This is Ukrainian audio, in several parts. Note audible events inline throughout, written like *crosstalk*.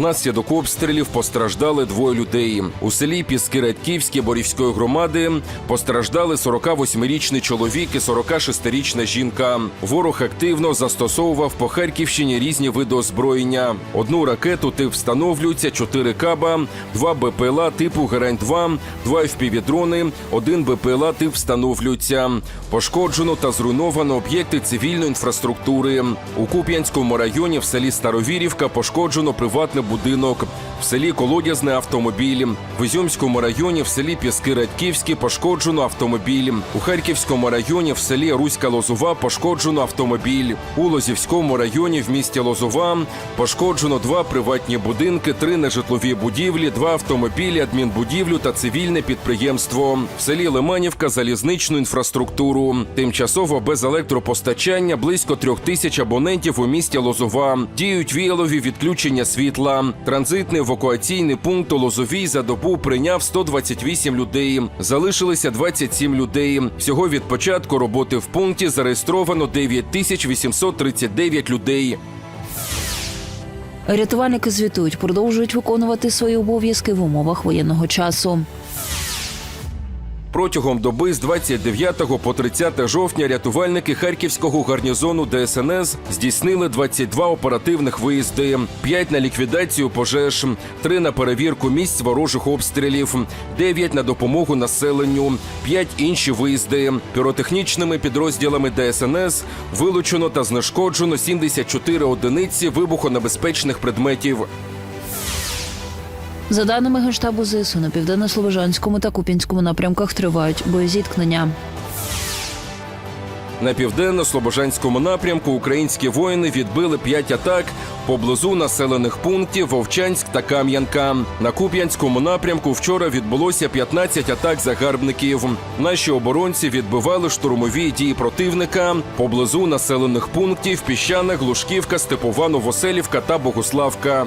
Внаслідок обстрілів постраждали двоє людей. У селі Піски Радьківські Борівської громади постраждали 48-річний чоловік і 46-річна жінка. Ворог активно застосовував по Харківщині різні види озброєння. Одну ракету тип встановлюється, 4 каба, два БПЛА типу Герань-2, два FPV-дрони, один БПЛА тип встановлюється. Пошкоджено та зруйновано об'єкти цивільної інфраструктури. У Куп'янському районі в селі Старовірівка пошкоджено приватний будинок. В селі Колодязне автомобіль. В Ізюмському районі в селі Піски Радьківські пошкоджено автомобіль. У Харківському районі в селі Руська Лозова пошкоджено автомобіль. У Лозівському районі в місті Лозова пошкоджено два приватні будинки, три нежитлові будівлі, два автомобілі, адмінбудівлю та цивільне підприємство. В селі Лиманівка залізничну інфраструктуру. Тимчасово без електропостачання близько трьох тисяч абонентів у місті Лозова. Діють віялові відключення світла. Транзитний евакуаційний пункт у Лозовій за добу прийняв 128 людей. Залишилися 27 людей. Всього від початку роботи в пункті зареєстровано 9839 людей. Рятувальники звітують, продовжують виконувати свої обов'язки в умовах воєнного часу. Протягом доби з 29 по 30 жовтня рятувальники Харківського гарнізону ДСНС здійснили 22 оперативних виїзди, 5 на ліквідацію пожеж, 3 на перевірку місць ворожих обстрілів, 9 на допомогу населенню, 5 інші виїзди. Піротехнічними підрозділами ДСНС вилучено та знешкоджено 74 одиниці вибухонебезпечних предметів. За даними генштабу ЗСУ, на південно-слобожанському та Куп'янському напрямках тривають боєзіткнення. На південно-слобожанському напрямку українські воїни відбили п'ять атак поблизу населених пунктів Вовчанськ та Кам'янка. На Куп'янському напрямку вчора відбулося 15 атак загарбників. Наші оборонці відбивали штурмові дії противника поблизу населених пунктів Піщана, Глушківка, Степова, Новоселівка та Богуславка.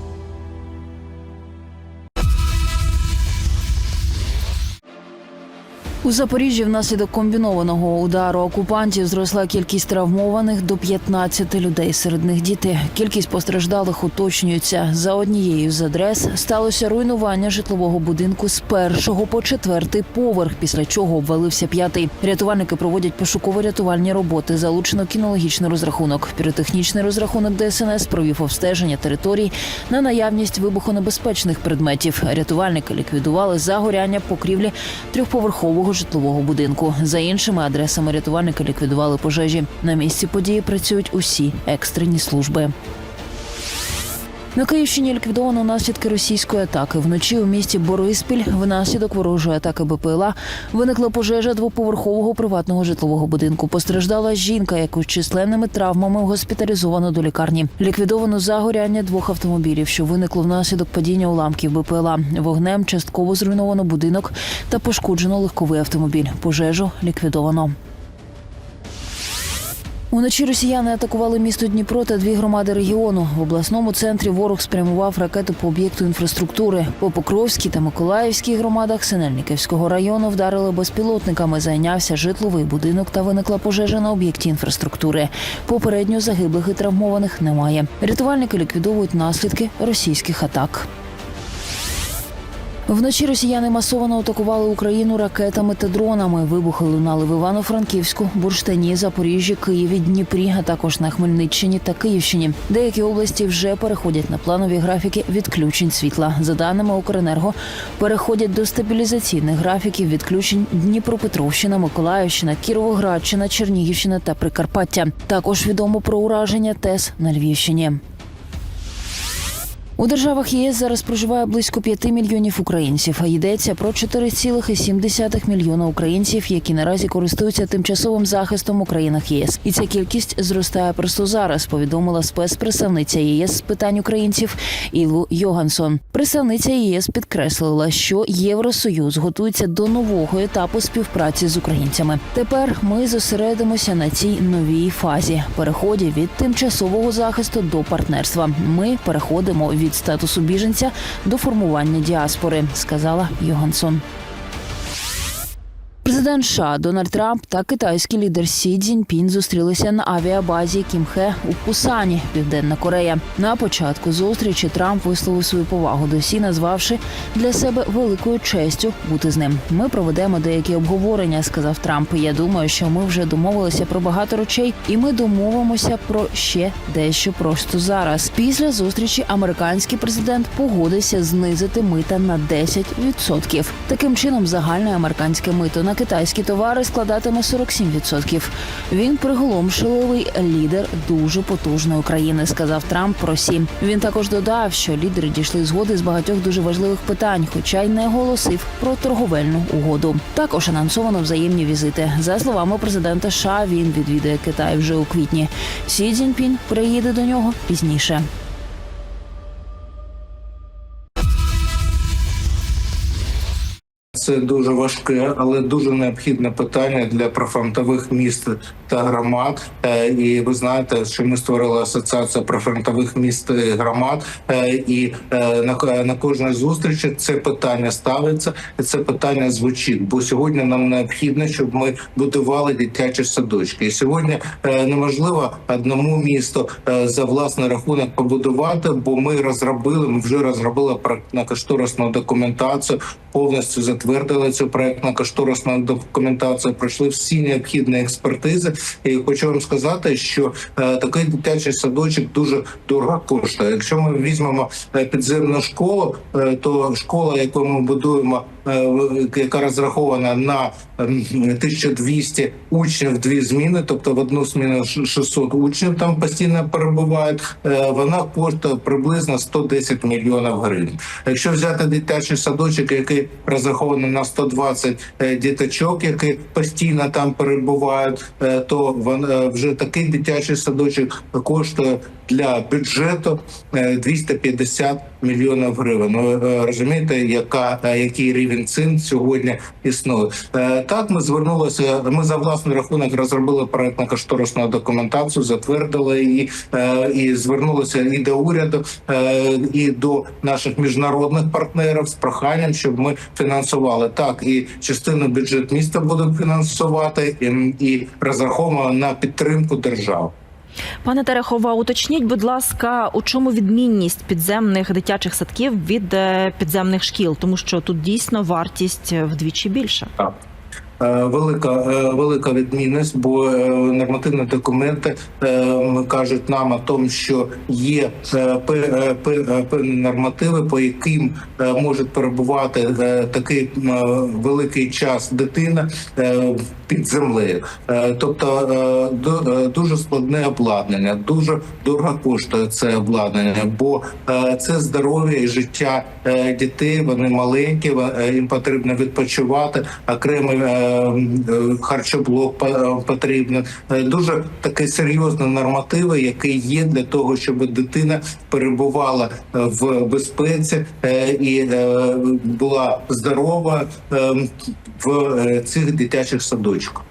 У Запоріжжі внаслідок комбінованого удару окупантів зросла кількість травмованих до 15 людей. Серед них діти. Кількість постраждалих уточнюється. За однією з адрес сталося руйнування житлового будинку з першого по четвертий поверх, після чого обвалився п'ятий. Рятувальники проводять пошуково-рятувальні роботи. Залучено кінологічний розрахунок. Піротехнічний розрахунок ДСНС провів обстеження територій на наявність вибухонебезпечних предметів. Рятувальники ліквідували загоряння покрівлі трьохповерхового житлового будинку. За іншими адресами рятувальники ліквідували пожежі. На місці події працюють усі екстрені служби. На Київщині ліквідовано наслідки російської атаки. Вночі у місті Бориспіль внаслідок ворожої атаки БПЛА виникла пожежа двоповерхового приватного житлового будинку. Постраждала жінка, яку з численними травмами госпіталізовано до лікарні. Ліквідовано загоряння двох автомобілів, що виникло внаслідок падіння уламків БПЛА. Вогнем частково зруйновано будинок та пошкоджено легковий автомобіль. Пожежу ліквідовано. Уночі росіяни атакували місто Дніпро та дві громади регіону. В обласному центрі ворог спрямував ракети по об'єкту інфраструктури. По Покровській та Миколаївській громадах Синельниківського району вдарили безпілотниками. Зайнявся житловий будинок та виникла пожежа на об'єкті інфраструктури. Попередньо загиблих і травмованих немає. Рятувальники ліквідовують наслідки російських атак. Вночі росіяни масово атакували Україну ракетами та дронами. Вибухи лунали в Івано-Франківську, Бурштині, Запоріжжі, Києві, Дніпрі, а також на Хмельниччині та Київщині. Деякі області вже переходять на планові графіки відключень світла. За даними Укренерго, переходять до стабілізаційних графіків відключень Дніпропетровщина, Миколаївщина, Кіровоградщина, Чернігівщина та Прикарпаття. Також відомо про ураження ТЕС на Львівщині. У державах ЄС зараз проживає близько 5 мільйонів українців. А йдеться про 4,7 мільйона українців, які наразі користуються тимчасовим захистом у країнах ЄС. І ця кількість зростає просто зараз. Повідомила спецпредставниця ЄС з питань українців Ілу Йогансон. Представниця ЄС підкреслила, що Євросоюз готується до нового етапу співпраці з українцями. Тепер ми зосередимося на цій новій фазі переході від тимчасового захисту до партнерства. Ми переходимо від від статусу біженця до формування діаспори, сказала Йогансон. Президент США Дональд Трамп та китайський лідер Сі Цзіньпін зустрілися на авіабазі Кімхе у Пусані, Південна Корея. На початку зустрічі Трамп висловив свою повагу до Сі, назвавши для себе великою честю бути з ним. Ми проведемо деякі обговорення, сказав Трамп. Я думаю, що ми вже домовилися про багато речей, і ми домовимося про ще дещо просто зараз. Після зустрічі американський президент погодився знизити мита на 10%. Таким чином, загальне американське мито на китайські товари складатиме 47%. Він приголомшливий лідер дуже потужної країни, сказав Трамп про сім. Він також додав, що лідери дійшли згоди з багатьох дуже важливих питань, хоча й не оголосив про торговельну угоду. Також анонсовано взаємні візити. За словами президента США, він відвідає Китай вже у квітні. Сі Цзіньпін приїде до нього пізніше. Це дуже важке, але дуже необхідне питання для прифронтових міст та громад. Е, І ви знаєте, що ми створили асоціацію прифронтових міст і громад, Е, і е, на, кожній зустрічі це питання ставиться, і це питання звучить. Бо сьогодні нам необхідно, щоб ми будували дитячі садочки. І сьогодні неможливо одному місту за власний рахунок побудувати, бо ми розробили, ми вже розробили проектно-кошторисну документацію, повністю затвердили цю проектну кошторисну документацію, пройшли всі необхідні експертизи. І хочу вам сказати, що е, такий дитячий садочок дуже дорого коштує. Якщо ми візьмемо е, підземну школу, е, то школа, яку ми будуємо, яка розрахована на ем, 1200 учнів, дві зміни, тобто в одну зміну ш- 600 учнів там постійно перебувають. е, Вона коштує приблизно 110 мільйонів гривень. Якщо взяти дитячий садочок, який розрахований на 120 е, діточок, які постійно там перебувають, е, то е, вже такий дитячий садочок коштує для бюджету е, 250 мільйонів гривень. Ну е, розумієте, яка е, який рівень цін сьогодні існує. Е, Так, ми звернулися. Ми за власний рахунок розробили проектно кошторисну документацію, затвердили її е, і звернулися і до уряду, е, і до наших міжнародних партнерів з проханням, щоб ми фінансували так. І частину бюджет міста будуть фінансувати, і, розраховуємо на підтримку держави. Пане Терехова, уточніть, будь ласка, у чому відмінність підземних дитячих садків від е, підземних шкіл, тому що тут дійсно вартість вдвічі більша. Так. Е, Велика е, велика відмінність, бо е, нормативні документи кажуть нам о тому, що є пе- пе- певні нормативи, по яким може перебувати такий великий час дитина під землею. Тобто дуже складне обладнання, дуже дорого коштує це обладнання, бо це здоров'я і життя дітей. Вони маленькі, їм потрібно відпочивати. Окремий харчоблок потрібен. Дуже такі серйозні нормативи, які є для того, щоб дитина перебувала е, в безпеці е, і е, була здорова е, в цих дитячих садочках.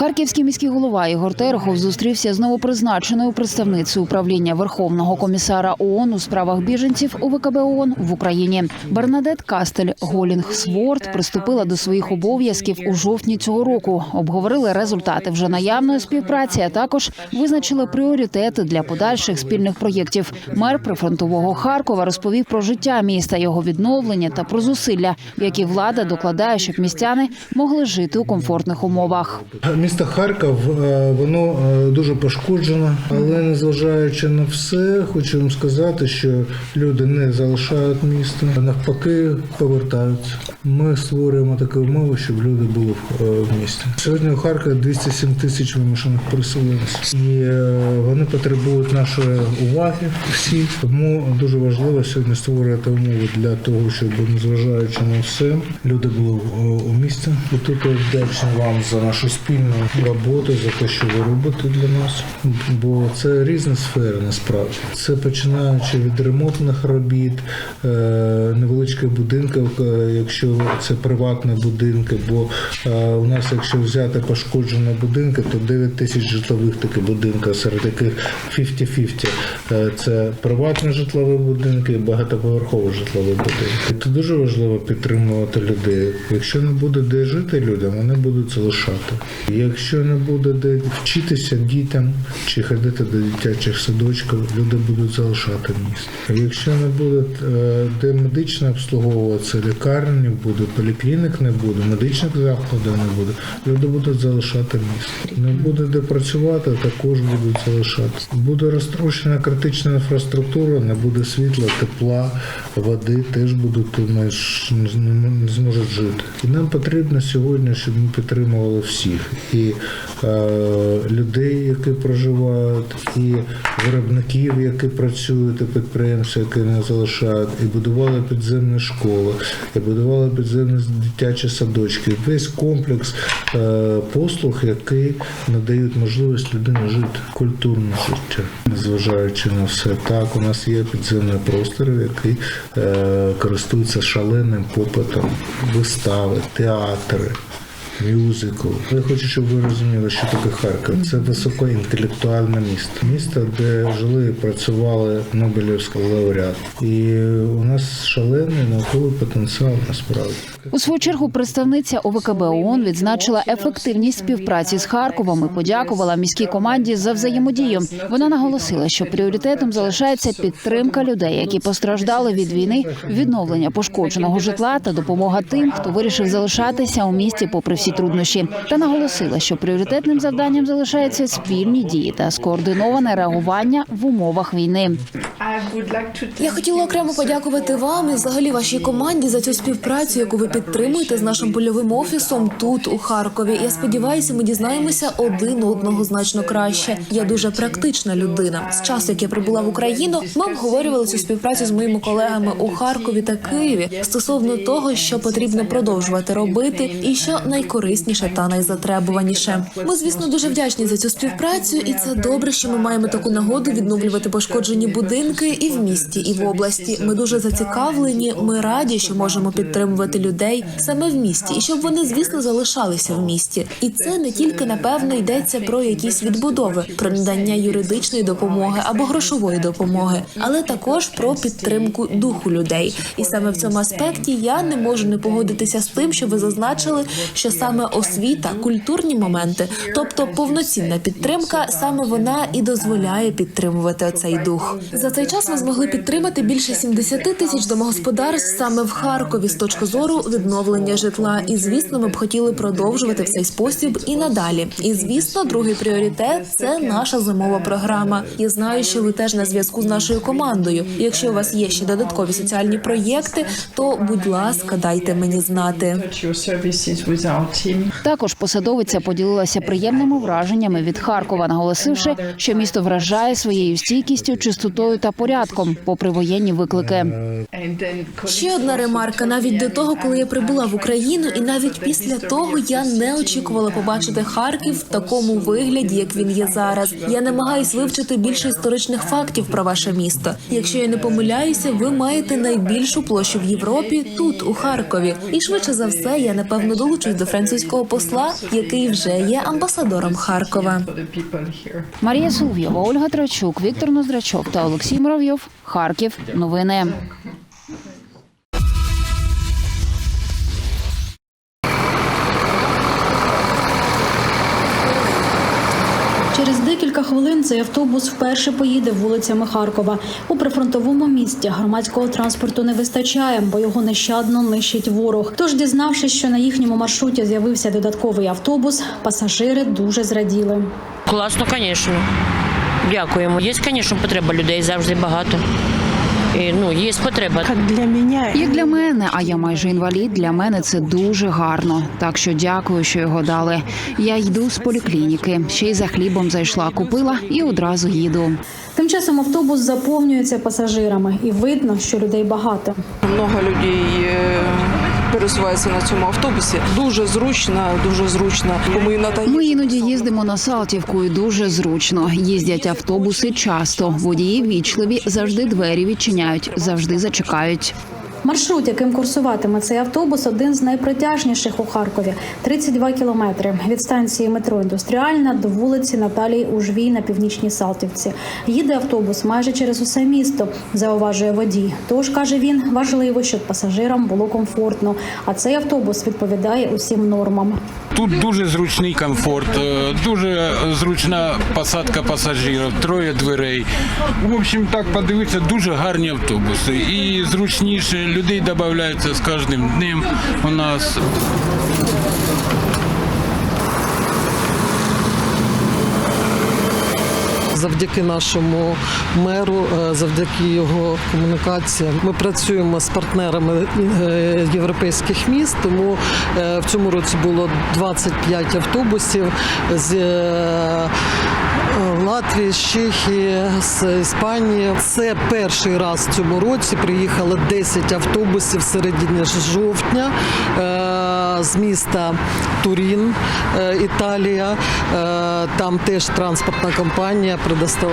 Харківський міський голова Ігор Терехов зустрівся з новопризначеною представницею управління Верховного комісара ООН у справах біженців у ВКБ ООН в Україні. Бернадет Кастель Голінг Сворд приступила до своїх обов'язків у жовтні цього року. Обговорили результати вже наявної співпраці, а також визначили пріоритети для подальших спільних проєктів. Мер прифронтового Харкова розповів про життя міста, його відновлення та про зусилля, які влада докладає, щоб містяни могли жити у комфортних умовах. Місто Харків е, воно е, дуже пошкоджено, але незважаючи на все, хочу вам сказати, що люди не залишають місто, а навпаки повертаються. Ми створюємо такі умови, щоб люди були в, е, місті. Сьогодні у Харкові 207 тисяч вимушених переселенців, і вони потребують нашої уваги всі. Тому дуже важливо сьогодні створювати умови для того, щоб незважаючи на все, люди були у місті. І тут я вдячний вам за нашу спільну роботи, за те, що ви робите для нас. Бо це різні сфери насправді. Це починаючи від ремонтних робіт, е, невеличких будинків, е, якщо це приватні будинки. Бо е, у нас, якщо взяти пошкоджені будинки, то 9 тисяч житлових таких будинків, серед яких 50-50. Е, Це приватні житлові будинки і багатоповерхові житлові будинки. Це дуже важливо підтримувати людей. Якщо не буде де жити людям, вони будуть залишати. Якщо не буде де вчитися дітям чи ходити до дитячих садочків, люди будуть залишати місто. Якщо не буде е, де медично обслуговуватися, лікарні буде, поліклінік не буде, медичних закладів не буде, люди будуть залишати місто. Не буде де працювати, також будуть залишати. Буде розтрощена критична інфраструктура, не буде світла, тепла, води, теж будуть не зможуть жити. І нам потрібно сьогодні, щоб ми підтримували всіх. І е, людей, які проживають, і виробників, які працюють, і підприємців, які не залишають, і будували підземні школи, і будували підземні дитячі садочки. Весь комплекс е, послуг, які надають можливість людині жити культурне життя, незважаючи на все. Так, у нас є підземний простір, який е, користується шаленим попитом, вистави, театри. Мюзикл. Я хочу, щоб ви розуміли, що таке Харків. Це високоінтелектуальне місто. Місто, де жили і працювали Нобелівські лауреати. І у нас шалений науковий потенціал насправді. У свою чергу представниця ОВКБ ООН відзначила ефективність співпраці з Харковом і подякувала міській команді за взаємодію. Вона наголосила, що пріоритетом залишається підтримка людей, які постраждали від війни, відновлення пошкодженого житла та допомога тим, хто вирішив залишатися у місті попри всі труднощі. Та наголосила, що пріоритетним завданням залишаються спільні дії та скоординоване реагування в умовах війни. Я хотіла окремо подякувати вам і взагалі вашій команді за цю співпрацю, яку ви підтримуєте з нашим польовим офісом тут, у Харкові. Я сподіваюся, ми дізнаємося один одного значно краще. Я дуже практична людина. З часу, як я прибула в Україну, ми обговорювали цю співпрацю з моїми колегами у Харкові та Києві стосовно того, що потрібно продовжувати робити, і що найкорисніше та найзатребуваніше. Ми, звісно, дуже вдячні за цю співпрацю, і це добре, що ми маємо таку нагоду відновлювати пошкоджені будинки і в місті, і в області. Ми дуже зацікавлені. Ми раді, що можемо підтримувати людей саме в місті, і щоб вони, звісно, залишалися в місті. І це не тільки напевно йдеться про якісь відбудови, про надання юридичної допомоги або грошової допомоги, але також про підтримку духу людей. І саме в цьому аспекті я не можу не погодитися з тим, що ви зазначили, що саме освіта, культурні моменти, тобто повноцінна підтримка, саме вона і дозволяє підтримувати оцей дух. За цей час ми змогли підтримати більше 70 тисяч домогосподарств саме в Харкові з точки зору відновлення житла. І звісно, ми б хотіли продовжувати в цей спосіб і надалі. І звісно, другий пріоритет це наша зимова програма. Я знаю, що ви теж на зв'язку з нашою командою. Якщо у вас є ще додаткові соціальні проєкти, то будь ласка, дайте мені знати. Також посадовиця поділилася приємними враженнями від Харкова, наголосивши, що місто вражає своєю стійкістю, чистотою та порядком, попри воєнні виклики. Ще одна ремарка. Навіть до того, коли я прибула в Україну, і навіть після того я не очікувала побачити Харків в такому вигляді, як він є зараз. Я намагаюсь вивчити більше історичних фактів про ваше місто. Якщо я не помиляюся, ви маєте найбільшу площу в Європі тут, у Харкові. І швидше за все, я напевно долучусь до французького посла, який вже є амбасадором Харкова. Марія Соловйова, Ольга Трачук, Віктор Ноздрачов та Олексій Муравйов. Харків. Новини. Хвилин цей автобус вперше поїде вулицями Харкова. У прифронтовому місті громадського транспорту не вистачає, бо його нещадно нищить ворог. Тож, дізнавшись, що на їхньому маршруті з'явився додатковий автобус, пасажири дуже зраділи. Класно, звісно. Дякуємо. Є, звісно, потреба людей завжди багато. І, ну, є потреба. Як для мене, а я майже інвалід. Для мене це дуже гарно. Так що дякую, що його дали. Я йду з поліклініки. Ще й за хлібом зайшла, купила і одразу їду. Тим часом автобус заповнюється пасажирами, і видно, що людей багато. Много людей пересуваються на цьому автобусі. Дуже зручно, дуже зручно. Ми іноді Ми іноді їздимо на Салтівку і дуже зручно. Їздять автобуси часто. Водії вічливі, завжди двері відчиняють, завжди зачекають. Маршрут, яким курсуватиме цей автобус, один з найпротяжніших у Харкові 32 кілометри від станції метро індустріальна до вулиці Наталії Ужвій на північній Салтівці. Їде автобус майже через усе місто, зауважує водій. Тож каже він, важливо, щоб пасажирам було комфортно. А цей автобус відповідає усім нормам. Тут дуже зручний комфорт, е, дуже зручна посадка пасажирів, троє дверей. В общем, так подивитися, дуже гарні автобуси. І зручніше людей додається з кожним днем у нас. Завдяки нашому меру, е, завдяки його комунікаціям. Ми працюємо з партнерами е, європейських міст. Тому е, в цьому році було 25 автобусів з. Латвії, Чехії, з Іспанії. Це перший раз в цьому році приїхало 10 автобусів середині жовтня з міста Турін, е, Італія. Е, Там теж транспортна компанія е,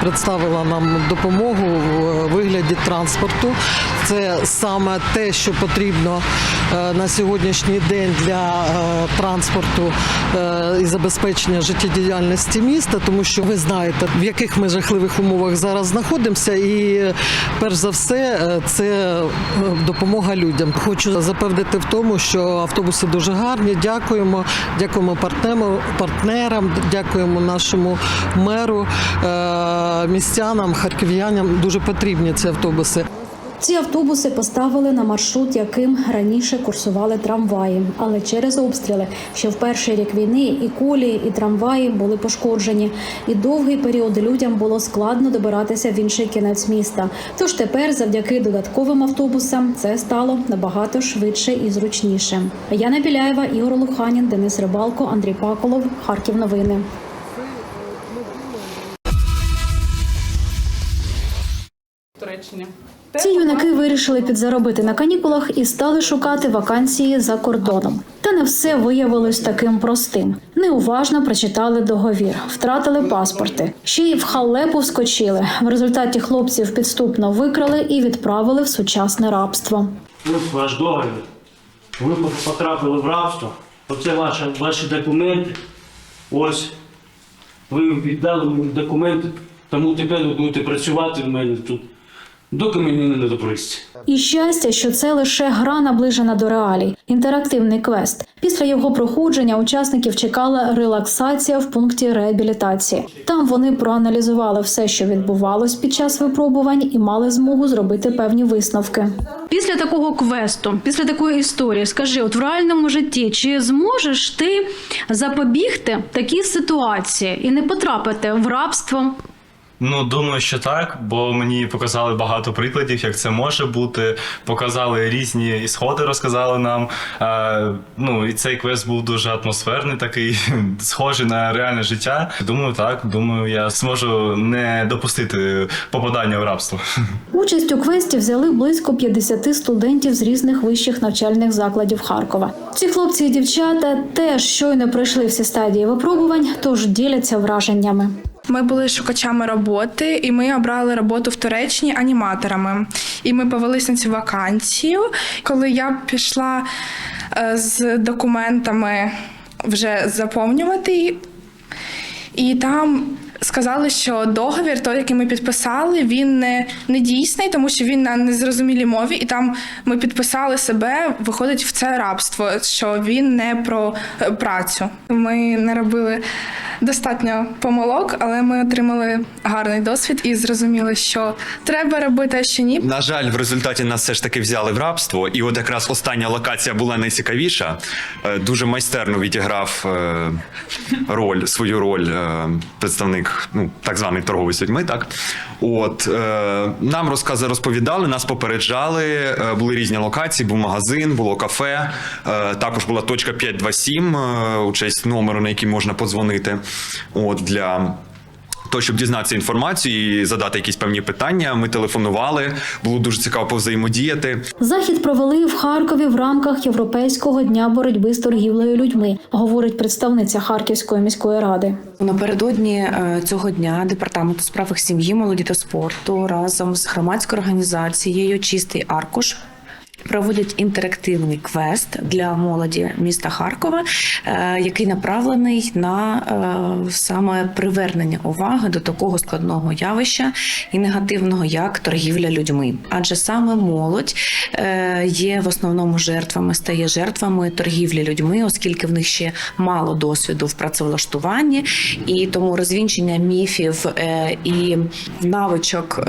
представила нам допомогу в вигляді транспорту. Це саме те, що потрібно на сьогоднішній день для транспорту і забезпечення життєдіяльності міста, тому що ви знаєте, в яких ми жахливих умовах зараз знаходимося, і перш за все це допомога людям. Хочу запевнити в тому, що автобуси дуже гарні. Дякуємо, дякуємо партнерам, дякуємо нашому меру, е, містянам, харків'янам. Дуже потрібні ці автобуси. Ці автобуси поставили на маршрут, яким раніше курсували трамваї. Але через обстріли ще в перший рік війни і колії, і трамваї були пошкоджені. І довгий період людям було складно добиратися в інший кінець міста. Тож тепер, завдяки додатковим автобусам, це стало набагато швидше і зручніше. Яна Біляєва, Ігор Луханін, Денис Рибалко, Андрій Паколов. Харків новини. Ці юнаки вирішили підзаробити на канікулах і стали шукати вакансії за кордоном. Та не все виявилось таким простим. Неуважно прочитали договір, втратили паспорти. Ще й в халепу вскочили. В результаті хлопців підступно викрали і відправили в сучасне рабство. Ось ваш договір. Ви потрапили в рабство. Оце ваші, ваші документи. Ось. Ви віддали мені документи, тому тепер ви будете працювати в мене тут, доки мені не надобристься. І щастя, що це лише гра наближена до реалій, інтерактивний квест. Після його проходження учасників чекала релаксація в пункті реабілітації. Там вони проаналізували все, що відбувалось під час випробувань, і мали змогу зробити певні висновки. Після такого квесту, після такої історії, скажи, от в реальному житті, чи зможеш ти запобігти такій ситуації і не потрапити в рабство? Ну, думаю, що так, бо мені показали багато прикладів, як це може бути. Показали різні ісходи, розказали нам. Е, ну, і цей квест був дуже атмосферний, такий, *laughs* схожий на реальне життя. Думаю, так. Думаю, я зможу не допустити попадання в рабство. *laughs* Участь у квесті взяли близько 50 студентів з різних вищих навчальних закладів Харкова. Ці хлопці і дівчата теж щойно пройшли всі стадії випробувань, тож діляться враженнями. Ми були шукачами роботи, і ми обрали роботу в Туреччині аніматорами. І ми повелися на цю вакансію. Коли я пішла е, з документами вже заповнювати, і там сказали, що договір, той, який ми підписали, він не, не дійсний, тому що він на незрозумілій мові, і там ми підписали себе, виходить в це рабство, що він не про е, працю. Ми не робили достатньо помилок, але ми отримали гарний досвід і зрозуміли, що треба робити, а що ні. На жаль, в результаті нас все ж таки взяли в рабство, і от якраз остання локація була найцікавіша. Е, Дуже майстерно відіграв е, роль, свою роль е, представник, ну так званий торговий з людьми. Так от е, нам розкази розповідали, нас попереджали. е, Були різні локації, був магазин, було кафе. е, Також була точка 527, е, у честь номеру, на який можна подзвонити. От для То, щоб дізнатися інформацію і задати якісь певні питання, ми телефонували. Було дуже цікаво повзаємодіяти. Захід провели в Харкові в рамках Європейського дня боротьби з торгівлею людьми, говорить представниця Харківської міської ради. Напередодні е, цього дня департамент у справах сім'ї, молоді та спорту разом з громадською організацією Чистий аркуш. Проводять інтерактивний квест для молоді міста Харкова, е, який направлений на е, саме привернення уваги до такого складного явища і негативного, як торгівля людьми. Адже саме молодь е, є в основному жертвами, стає жертвами торгівлі людьми, оскільки в них ще мало досвіду в працевлаштуванні, і тому розвінчення міфів і навичок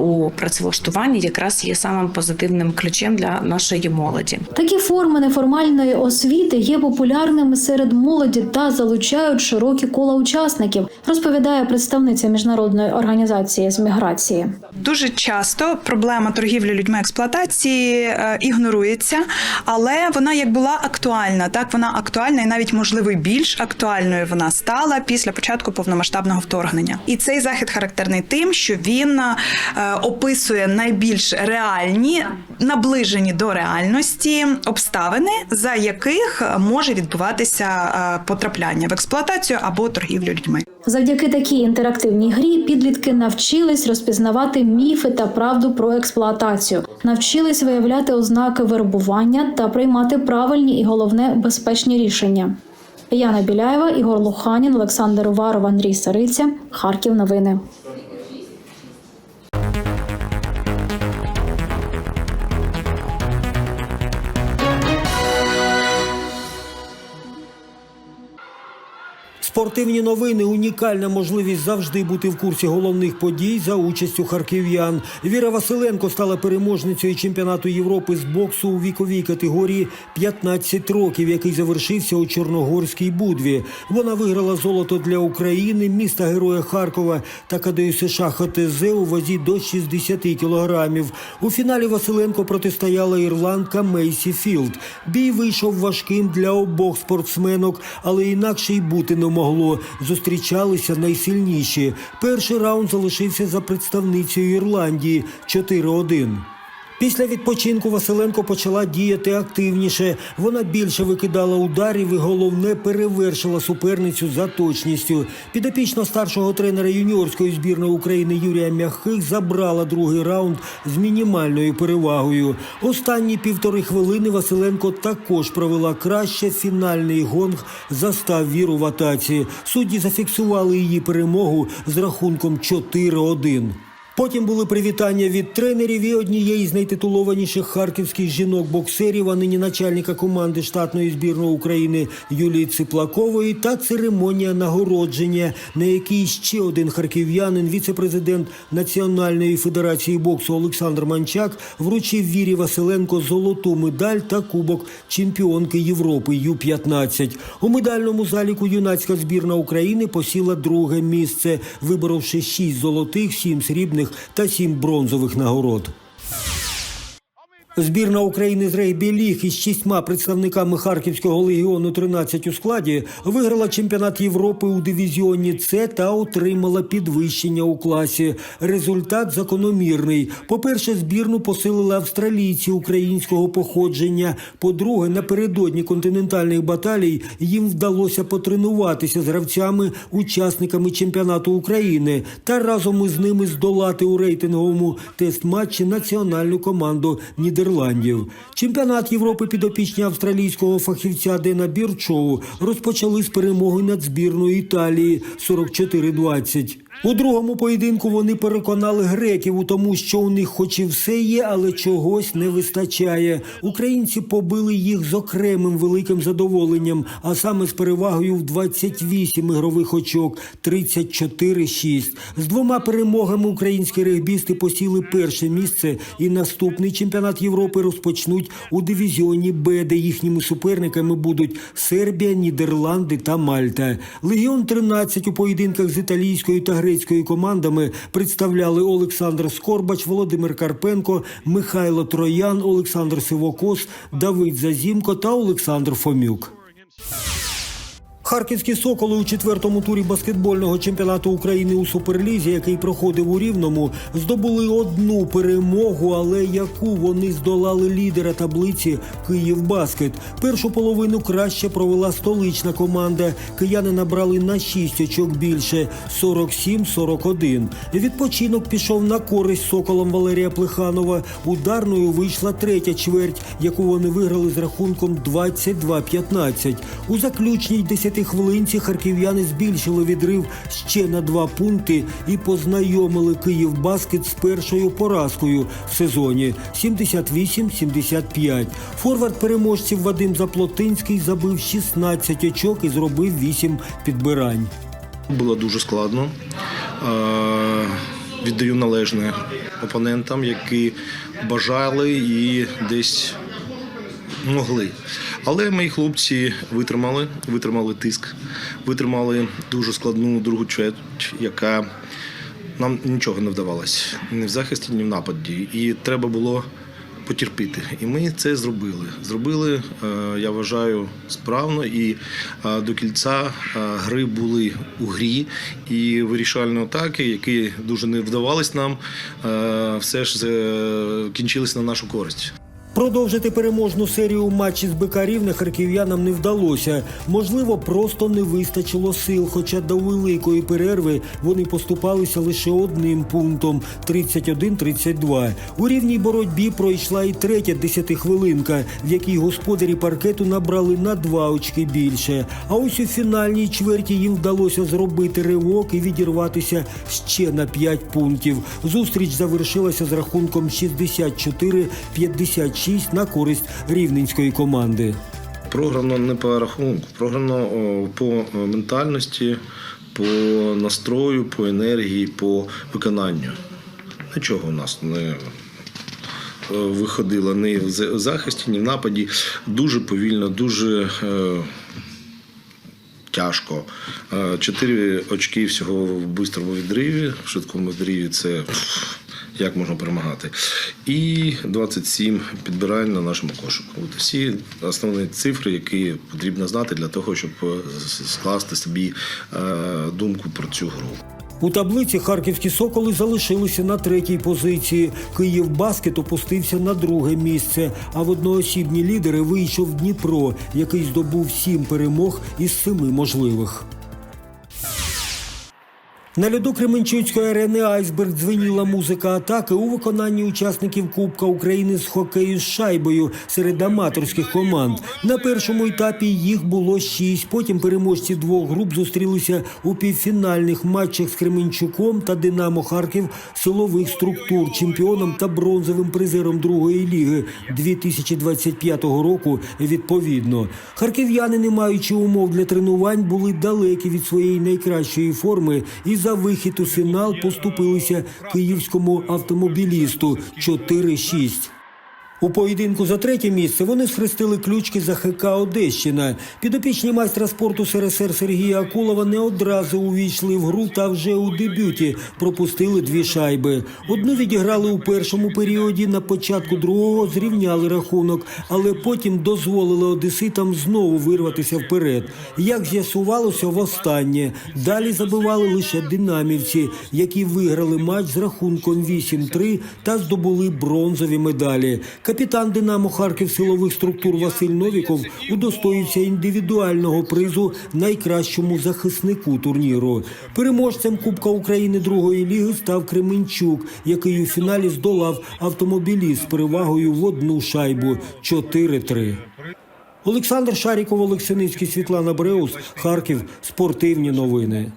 у працевлаштуванні якраз є самим позитивним ключем для нашої молоді. Такі форми неформальної освіти є популярними серед молоді та залучають широкі кола учасників, розповідає представниця міжнародної організації з міграції. Дуже часто проблема торгівлі людьми експлуатації е, ігнорується, але вона як була актуальна, так вона актуальна і навіть можливо більш актуальною вона стала після початку повномасштабного вторгнення. І цей захід характерний тим, що він е, описує найбільш реальні, наближені до реальності обставини, за яких може відбуватися е, потрапляння в експлуатацію або торгівлю людьми. Завдяки такій інтерактивній грі підлітки навчились розпізнавати міфи та правду про експлуатацію, навчились виявляти ознаки вербування та приймати правильні і головне безпечні рішення. Яна Біляєва, Ігор Луханін, Олександр Уваров, Андрій Сариця. Харків. Новини. Спортивні новини унікальна можливість завжди бути в курсі головних подій за участю харків'ян. Віра Василенко стала переможницею чемпіонату Європи з боксу у віковій категорії 15 років, який завершився у Чорногорській Будві. Вона виграла золото для України, міста Героя Харкова та КДЮ США ХТЗ у вазі до 60 кілограмів. У фіналі Василенко протистояла ірландка Мейсі Філд. Бій вийшов важким для обох спортсменок, але інакше й бути не могло. Зустрічалися найсильніші. Перший раунд залишився за представницею Ірландії 4-1. Після відпочинку Василенко почала діяти активніше. Вона більше викидала ударів і головне перевершила суперницю за точністю. Підопічна старшого тренера юніорської збірної України Юрія Мягких забрала другий раунд з мінімальною перевагою. Останні півтори хвилини Василенко також провела краще. Фінальний гонг застав віру в атаці. Судді зафіксували її перемогу з рахунком 4-1. Потім були привітання від тренерів і однієї з найтитулованіших харківських жінок-боксерів, а нині начальника команди штатної збірної України Юлії Циплакової та церемонія нагородження, на якій ще один харків'янин, віце-президент Національної федерації боксу Олександр Манчак, вручив Вірі Василенко золоту медаль та кубок чемпіонки Європи Ю-15. У медальному заліку юнацька збірна України посіла друге місце, виборовши шість золотих, сім срібних та сім бронзових нагород. Збірна України з регбі-ліг із шістьма представниками Харківського легіону 13 у складі виграла чемпіонат Європи у дивізіоні С та отримала підвищення у класі. Результат закономірний. По-перше, збірну посилили австралійці українського походження. По-друге, напередодні континентальних баталій їм вдалося потренуватися з гравцями, учасниками чемпіонату України та разом із ними здолати у рейтинговому тест-матчі національну команду Нідерландів. Чемпіонат Європи підопічні австралійського фахівця Дена Бірчоу розпочали з перемоги над збірною Італії 44-20. У другому поєдинку вони переконали греків у тому, що у них хоч і все є, але чогось не вистачає. Українці побили їх з окремим великим задоволенням, а саме з перевагою в 28 ігрових очок 34-6. З двома перемогами українські регбісти посіли перше місце, і наступний чемпіонат Європи розпочнуть у дивізіоні Б, де їхніми суперниками будуть Сербія, Нідерланди та Мальта. Легіон 13 у поєдинках з італійською та грецькою командами представляли Олександр Скорбач, Володимир Карпенко, Михайло Троян, Олександр Сивокос, Давид Зазімко та Олександр Фомюк. Харківські соколи у четвертому турі баскетбольного чемпіонату України у Суперлізі, який проходив у Рівному, здобули одну перемогу, але яку вони здолали лідера таблиці Київбаскет. Першу половину краще провела столична команда. Кияни набрали на 6 очок більше 47-41. Відпочинок пішов на користь соколам Валерія Плеханова. Ударною вийшла третя чверть, яку вони виграли з рахунком 22-15. У заключній 10 хвилинці харків'яни збільшили відрив ще на два пункти і познайомили Київбаскет з першою поразкою в сезоні 78-75. Форвард переможців Вадим Заплотинський забив 16 очок і зробив 8 підбирань. Було дуже складно. Віддаю належне опонентам, які бажали і десь могли. Але мої хлопці витримали, витримали тиск, витримали дуже складну другу чверть, яка нам нічого не вдавалось ні в захисті, ні в нападі. І треба було потерпіти. І ми це зробили. Зробили, е, я вважаю, справно. І е, до кільця е, гри були у грі і вирішальні атаки, які дуже не вдавались нам, все ж кінчились на нашу користь. Продовжити переможну серію у матчі з БК Рівне харків'янам не вдалося. Можливо, просто не вистачило сил, хоча до великої перерви вони поступалися лише одним пунктом 31-32. У рівній боротьбі пройшла і третя десятихвилинка, в якій господарі паркету набрали на два очки більше. А ось у фінальній чверті їм вдалося зробити ривок і відірватися ще на 5 пунктів. Зустріч завершилася з рахунком 64-56 на користь рівненської команди. Програно не по рахунку, програно по е, ментальності, по настрою, по енергії, по виконанню. Нічого у нас не е, виходило ні в захисті, ні в нападі. Дуже повільно, дуже е, тяжко. Чотири очки всього в бистрому відриві, в швидкому відриві це. Як можна перемагати? І 27 підбирань на нашому кошику. От всі основні цифри, які потрібно знати для того, щоб е, скласти собі е, думку про цю гру. У таблиці харківські соколи залишилися на третій позиції. Київ Баскет опустився на друге місце. А в одноосібні лідери вийшов Дніпро, який здобув сім перемог із семи можливих. На льоду Кременчуцької арени Айсберг дзвеніла музика атаки у виконанні учасників Кубка України з хокею з шайбою серед аматорських команд. На першому етапі їх було шість. Потім переможці двох груп зустрілися у півфінальних матчах з Кременчуком та Динамо Харків силових структур, чемпіоном та бронзовим призером другої ліги 2025 року. Відповідно, харків'яни, не маючи умов для тренувань, були далекі від своєї найкращої форми і за вихід у фінал поступилися київському автомобілісту 4-6. У поєдинку за третє місце вони схрестили ключки за ХК Одещина. Підопічні майстра спорту СРСР Сергія Акулова не одразу увійшли в гру та вже у дебюті пропустили дві шайби. Одну відіграли у першому періоді, на початку другого зрівняли рахунок, але потім дозволили одеситам знову вирватися вперед. Як з'ясувалося, востаннє далі забивали лише динамівці, які виграли матч з рахунком 8-3 та здобули бронзові медалі. Капітан Динамо Харків силових структур Василь Новіков удостоївся індивідуального призу найкращому захиснику турніру. Переможцем Кубка України другої ліги став Кременчук, який у фіналі здолав автомобіліст з перевагою в одну шайбу 4-3. Олександр Шаріков, Олексиницький, Світлана Бреус, Харків. Спортивні новини.